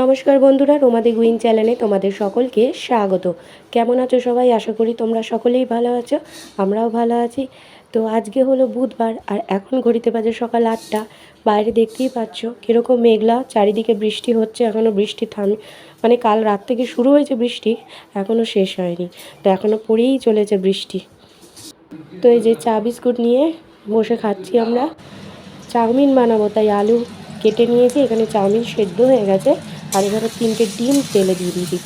নমস্কার বন্ধুরা রোমাদি গুইন চ্যানেলে তোমাদের সকলকে স্বাগত। কেমন আছো সবাই? আশা করি তোমরা সকলেই ভালো আছো, আমরাও ভালো আছি। তো আজকে হলো বুধবার, আর এখন ঘড়িতে বাজে সকাল আটটা। বাইরে দেখতেই পাচ্ছ, কীরকম মেঘলা, চারিদিকে বৃষ্টি হচ্ছে এখনও বৃষ্টি থামে মানে কাল রাত থেকে শুরু হয়েছে বৃষ্টি এখনও শেষ হয়নি। তো এখনও পড়েই চলেছে বৃষ্টি। তো এই যে চা বিস্কুট নিয়ে বসে খাচ্ছি আমরা। চাউমিন বানাবো, তাই আলু কেটে নিয়েছি, এখানে চাউমিন সেদ্ধ হয়ে গেছে। আর এখানে তিনটে ডিম তেলে দিয়ে দিয়েছি।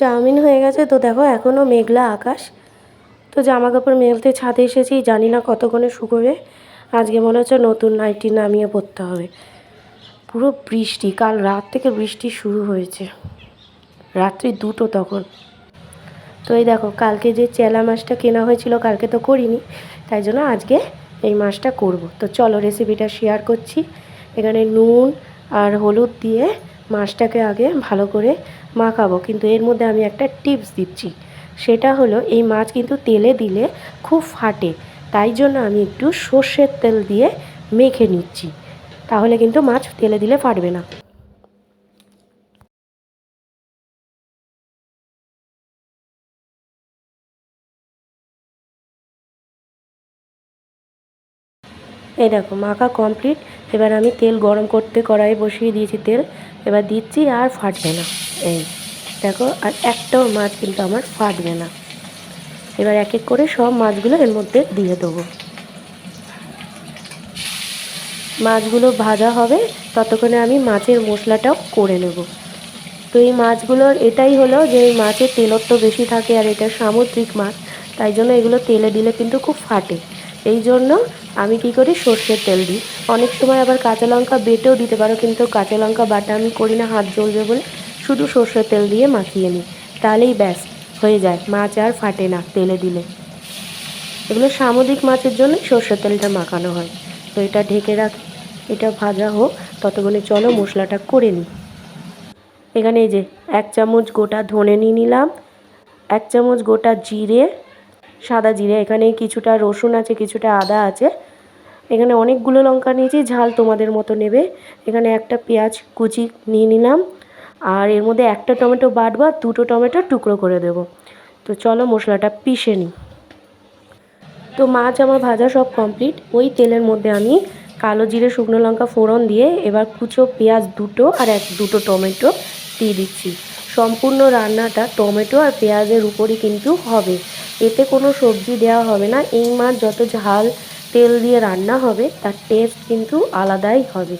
চাউমিন হয়ে গেছে। তো দেখো এখনও মেঘলা আকাশ। তো জামা কাপড় মেলতে ছাদে এসেছি, জানি না কতক্ষণে শুকোবে। আজকে মনে হচ্ছে নতুন নাইটি নামিয়ে পড়তে হবে। পুরো বৃষ্টি, কাল রাত থেকে বৃষ্টি শুরু হয়েছে। রাত্রি দুটো তখন। তো এই দেখো, কালকে যে চেলা মাছটা কেনা হয়েছিল, কালকে তো করিনি। তাই জন্য আজকে এই মাছটা করব। তো চলো রেসিপিটা শেয়ার করছি। এখানে নুন আর হলুদ দিয়ে মাছটাকে আগে ভালো করে মাখাবো, কিন্তু এর মধ্যে আমি একটা টিপস দিচ্ছি। সেটা হলো, এই মাছ কিন্তু তেলে দিলে খুব ফাটে, তাই জন্য আমি একটু সর্ষের তেল দিয়ে মেখে নিচ্ছি। তাহলে কিন্তু মাছ তেলে দিলে ফাটবে না। এই দেখো, মাখা কমপ্লিট। এবার আমি তেল গরম করতে কড়াই বসিয়ে দিয়েছি তেল। এবার দিচ্ছি আর ফাটবে না। এই, দেখো, আর একটাও মাছ কিন্তু আমার ফাটবে না। এবার এক এক করে সব মাছগুলো এর মধ্যে দিয়ে দেবো। মাছগুলো ভাজা হবে, ততক্ষণে আমি মাছের মশলাটাও করে নেব। তো এই মাছগুলোর এটাই হলো যে এই মাছের তেলত্ব বেশি থাকে আর এটা সামুদ্রিক মাছ, তাই জন্য এগুলো তেলে দিলে কিন্তু খুব ফাটে। এই জন্য আমি কি করি? সর্ষের তেল দিই। অনেক সময় আবার কাঁচা লঙ্কা বেটেও দিতে পারো, কিন্তু কাঁচা লঙ্কা বাটা আমি করি না, হাত জ্বলবে বলে। শুধু সর্ষের তেল দিয়ে মাখিয়ে নিই। তাহলেই ব্যাস, হয়ে যায়। মাছ আর ফাটে না তেলে দিলে। এগুলো সামুদ্রিক মাছের জন্য সর্ষের তেলটা মাখানো হয়। তো এটা ঢেকে রাখি, এটা ভাজা হোক, ততক্ষণে চলো মশলাটা করে নিই। এখানে এই যে এক চামচ গোটা ধনে নিয়ে নিলাম, এক চামচ গোটা জিরে, সাদা জিরে। এখানে কিছুটা রসুন আছে, কিছুটা আদা আছে। এখানে অনেকগুলো লঙ্কা নিয়েছি, ঝাল তোমাদের মতো নেবে। এখানে একটা পেঁয়াজ কুচি নিয়ে নিলাম। আর এর মধ্যে একটা টমেটো বাটবো দুটো টমেটো টুকরো করে দেবো। তো চলো মশলাটা পিষে নিই। তো মাছ আমার ভাজা সব কমপ্লিট। ওই তেলের মধ্যে আমি কালো জিরে, শুকনো লঙ্কা ফোড়ন দিয়ে এবার কুচো পেঁয়াজ দুটো আর এক দুটো টমেটো দিয়ে দিচ্ছি। সম্পূর্ণ রান্নাটা টমেটো আর পেঁয়াজের উপরই কিন্তু হবে। এতে কোনো সবজি দেওয়া হবে না। এই মাছ যত ঝাল তেল দিয়ে রান্না হবে, তার টেস্ট কিন্তু আলাদাই হবে।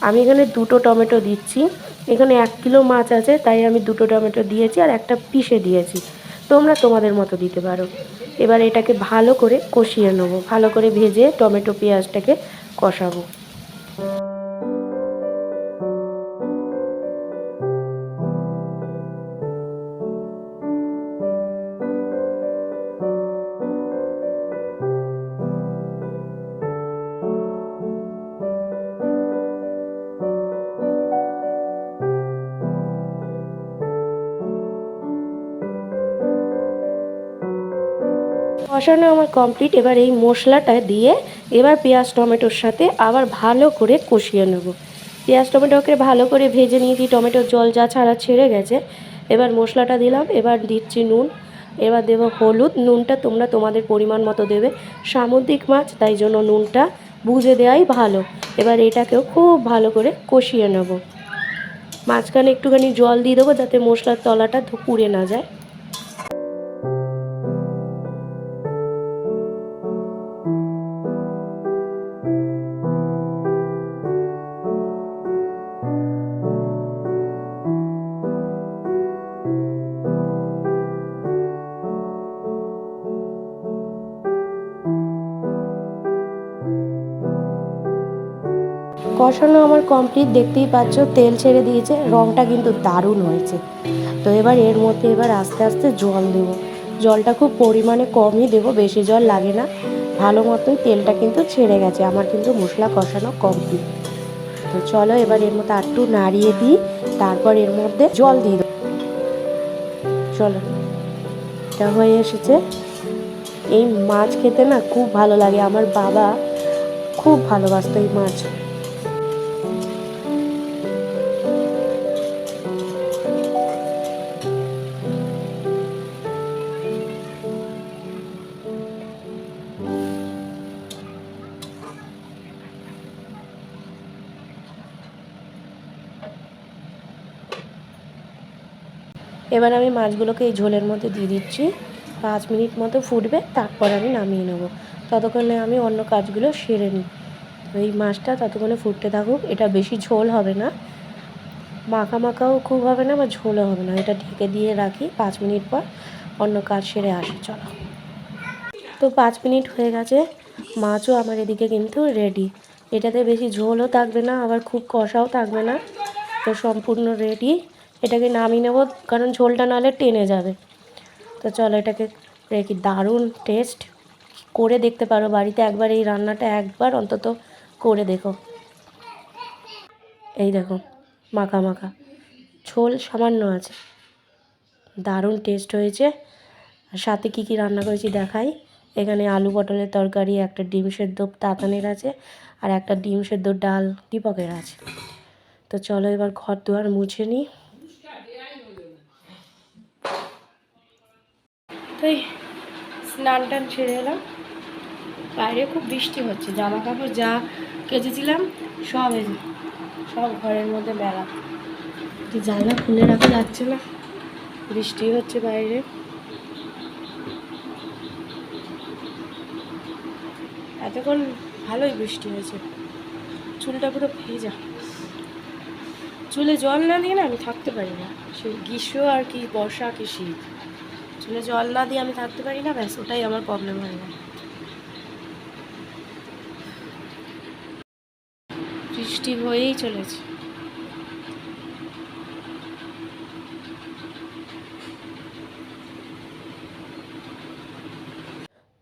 আমি এখানে দুটো টমেটো দিচ্ছি। এখানে এক কিলো মাছ আছে, তাই আমি দুটো টমেটো দিয়েছি আর একটা পিষে দিয়েছি। তোমরা তোমাদের মতো দিতে পারো। এবার এটাকে ভালো করে কষিয়ে নেব। ভালো করে ভেজে টমেটো পেঁয়াজটাকে কষাবো। কষানো আমার কমপ্লিট এবার এই মশলাটা দিয়ে এবার পেঁয়াজ, টমেটোর সাথে আবার ভালো করে কষিয়ে নেব। পেঁয়াজ, টমেটোকে ভালো করে ভেজে নিয়েছি, টমেটোর জল যা ছাড়া ছেড়ে গেছে। এবার মশলাটা দিলাম, এবার দিচ্ছি নুন। এবার দেব হলুদ, নুনটা তোমরা তোমাদের পরিমাণ মতো দেবে। সামুদ্রিক মাছ, তাই জন্য নুনটা বুঝে দেওয়াই ভালো। এবার এটাকেও খুব ভালো করে কষিয়ে নেব। মাঝখানে একটুখানি জল দিয়ে দেবো, যাতে মশলার তলাটা পুড়ে না যায়। কষানো আমার কমপ্লিট দেখতেই পাচ্ছ, তেল ছেড়ে দিয়েছে রঙটা কিন্তু দারুণ হয়েছে। তো এবার এর মধ্যে এবার আস্তে আস্তে জল দেবো। জলটা খুব পরিমাণে কমই দেবো, বেশি জল লাগে না। ভালো মতোই তেলটা কিন্তু ছেড়ে গেছে, আমার কিন্তু মশলা কষানো কমপ্লিট তো চলো এবার এর মধ্যে একটু নাড়িয়ে দিই, তারপর এর মধ্যে জল দিয়ে দেবো। চলো, এটা হয়ে এসেছে। এই মাছ খেতে না খুব ভালো লাগে, আমার বাবা খুব ভালোবাসতো এই মাছ। এবার আমি মাছগুলোকে এই ঝোলের মধ্যে দিয়ে দিচ্ছি। পাঁচ মিনিট মতো ফুটবে, তারপর আমি নামিয়ে নেব। ততক্ষণে আমি অন্য কাজগুলো সেরে নিই। এই মাছটা ততক্ষণে ফুটতে থাকুক, এটা বেশি ঝোল হবে না। মাখা মাখাও খুব হবে না বা ঝোলও হবে না। এটা ঢেকে দিয়ে রাখি, পাঁচ মিনিট পর অন্য কাজ সেরে আসি, চলো। তো পাঁচ মিনিট হয়ে গেছে, মাছও আমার এদিকে কিন্তু রেডি এটাতে বেশি ঝোলও থাকবে না, আবার খুব কষাও থাকবে না। তো সম্পূর্ণ রেডি এটাকে নামিয়ে নেব, কারণ ঝোলটা নাহলে টেনে যাবে। তো চলো এটাকে রেখি দারুণ টেস্ট করে দেখতে পারো বাড়িতে একবার এই রান্নাটা একবার অন্তত করে দেখো। এই দেখো, মাখা মাখা। ঝোল সামান্য আছে। দারুণ টেস্ট হয়েছে। আর সাথে কী কী রান্না করেছি দেখাই। এখানে আলু পটলের তরকারি, একটা ডিম সেদ্ধ তাতানের আছে, আর একটা ডিম সেদ্ধ ডাল দীপকের আছে। তো চলো এবার ঘর দুয়ার মুছে নিই। এই স্নান টান ছেড়ে এলাম। বাইরে খুব বৃষ্টি হচ্ছে জামা কাপড় যা কেচেছিলাম সব সব ঘরের মধ্যে বেলা জানলা খুলে রাখা যাচ্ছে না, বৃষ্টি হচ্ছে বাইরে। এতক্ষণ ভালোই বৃষ্টি হয়েছে, চুলটা পুরো ভেজা। চুলে জল না দিয়ে না আমি থাকতে পারি না সে গ্রীষ্ম আর কি বর্ষা কি শীত। চুলে জল না দিয়ে আমি থাকতে পারি না, ব্যাস, ওটাই আমার প্রবলেম হয়ে যায় বৃষ্টি হয়েই চলেছে।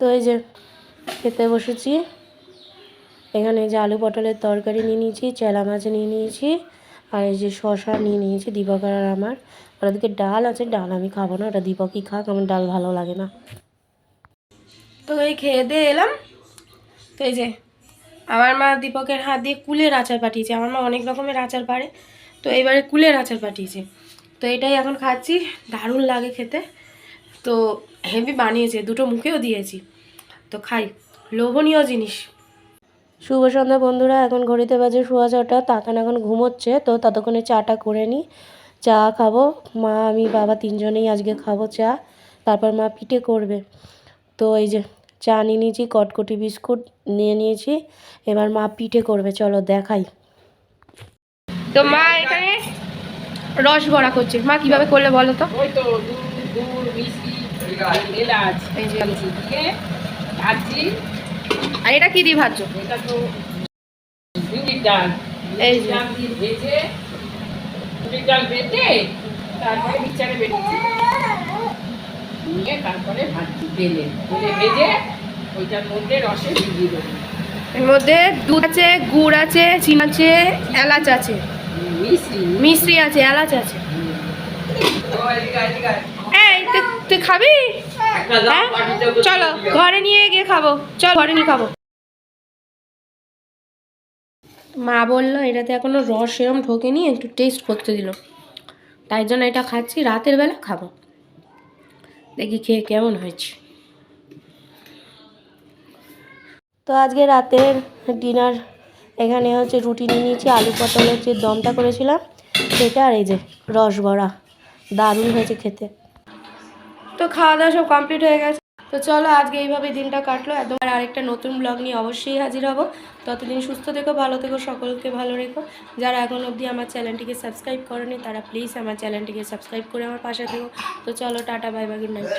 তো এই যে খেতে বসেছি, এখানে যে আলু পটলের তরকারি নিয়ে নিয়েছি, চেলা মাছ নিয়ে নিয়েছি আর এই যে শশা নিয়ে নিয়েছি দীপকের আর আমার। আর ওদিকে ডাল আছে, ডাল আমি খাব না, ওটা দীপকই খাক, আমার ডাল ভালো লাগে না। তো এই খেয়ে দিয়ে এলাম। তো এই যে, আমার মা দীপকের হাত দিয়ে কুলের আচার পাঠিয়েছে, আমার মা অনেক রকমের আচার পারে। তো এবারে কুলের আচার পাঠিয়েছে। তো এটাই এখন খাচ্ছি, দারুণ লাগে খেতে। তো হেভি বানিয়েছে, দুটো মুখেও দিয়েছি। তো খাই, লোভনীয় জিনিস। শুভ সন্ধ্যা বন্ধুরা এখন ঘড়িতে বাজে সোয়া ছটা তাতান এখন ঘুমোচ্ছে তো ততক্ষণে চাটা করে নিই চা খাব মা আমি বাবা তিনজনেই আজকে খাব চা তারপর মা পিঠে করবে। তো এই যে চা নিয়ে নিয়েছি কটকটি বিস্কুট নিয়ে নিয়েছি এবার মা পিঠে করবে চলো দেখাই। তো মা এখানে রস ভরা করছে। মা কীভাবে করলে বলো তো? ওই তো দুধ গুড় মিষ্টি এলাচ এই যে। আর এটা কি দিয়ে ভাজছো এটা তো বিউলির ডাল। এই ডাল দিয়ে ভেজে বিউলির ডাল বেটে তারপরে মিক্সারে বেটেছি নিয়ে তারপরে ভাজছি বেলে। বেলে ভেজে ওইটার মধ্যে রসে ভিজিয়ে দেবো। এর মধ্যে দুধ আছে গুড় আছে চিনি আছে এলাচ আছে। মিশ্রি আছে এলাচ আছে। এই তুই- তুই খাবি? হ্যাঁ? চলো ঘরে নিয়ে গিয়ে খাব। চল ঘরে নিয়ে খাব। মা বলল, এটাতে এখনও রস সেরম ঢোকেনি, একটু টেস্ট করতে দিল। তাই জন্য এটা খাচ্ছি, রাতের বেলা খাব। দেখি খেয়ে কেমন হয়েছে। তো আজকে রাতের ডিনার, এখানে হচ্ছে রুটি নিয়ে নিয়েছি, আলু পটলের যে দমটা করেছিলাম, সেটা আর এই যে রস বড়া, দারুণ হয়েছে খেতে। তো খাওয়া দাওয়া সব কমপ্লিট হয়ে গেছে। তো চলো আজকে এইভাবে দিনটা কাটলো। একদম আর আরেকটা নতুন ব্লগ নিয়ে অবশ্যই হাজির হব। ততদিন সুস্থ থেকো, ভালো থেকো, সকলকে ভালো রেখো। যারা এখন অবধি আমার চ্যানেলটিকে সাবস্ক্রাইব করেনি, তারা প্লিজ আমার চ্যানেলটিকে সাবস্ক্রাইব করে আমার পাশে থেকো। তো চলো টাটা বাই গুড নাইট